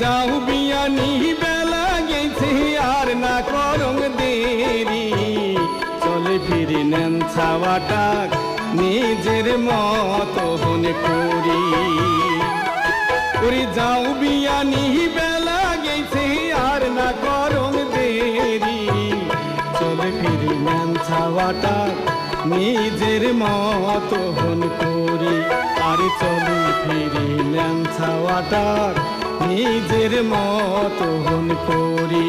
যাও বিয়ানি বেলা গেছে, আর না করং দেরি। চলে ফিরি নেন ছাওয়াটা নিজের মত হন করি ওরে যাও বিয়ানি বেলা গেছে, আর না করং দেরি। চলে ফিরি নেন ছাওয়াটা নিজের মত হন করি আর চলে ফিরি নেন ছাওয়াটা নিজের মত হন করি।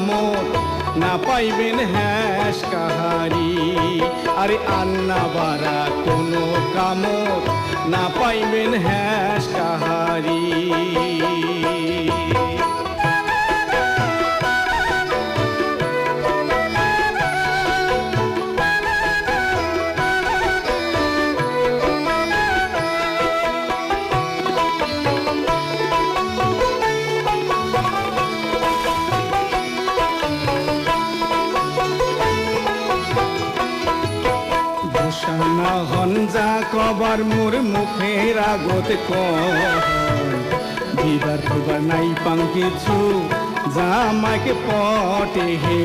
কোনো কামত না পাইবেন হ্যাস কাহারি। আরে আন্না বারা কোনো কামত না পাইবেন হ্যাস কাহারি। ঘোষণা হঞ্জা কবার মোর মুখের আগত দিবার খুবার নাই পাং কিছু জামাকে পটে হে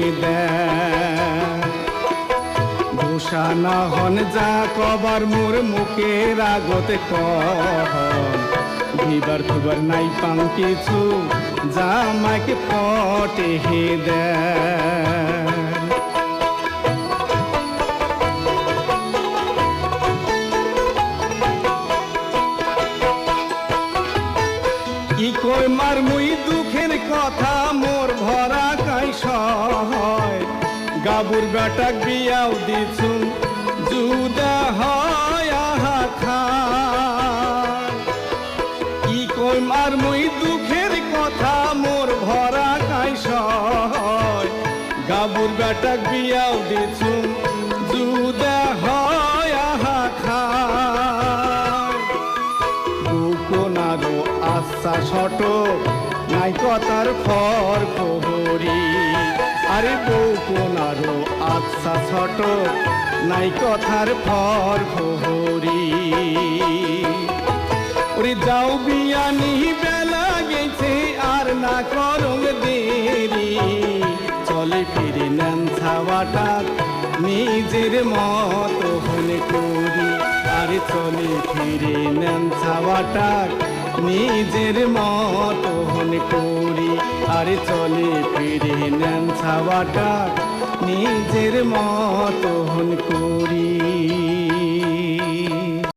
ঘোষণা হন যা কবার মোর মুখের আগত দিবার খুবার নাই পাং কিছু জামাকে পটে হে দেয়। কি কই মার মুই দুঃখের কথা, মোর ভরা কাই সহায়। গাবুর বেটাক বিয়াও দিছু জুদা হয় কি কই মার মুই দুঃখের কথা, মোর ভরা কাই সহায়। গাবুর বেটাক বিয়াও দিছু জুদা আশা ছোট নাই কথার ফর প্রহরী। আরে বউ কোনারো আশা ছোট নাই কথার ফর প্রহরী। ওরে যাও বিয়ানি, বেলা গেছে, আর না করং দেরি। চলে ফিরে নেন ছাওয়াটা, নিজের মতো হলে করি। আরে চলে ফিরে নেন ছাওয়াটা নিজের মতন করি আরে চলে ফিরে নেন ছাওয়াটা। নিজের মতন করি।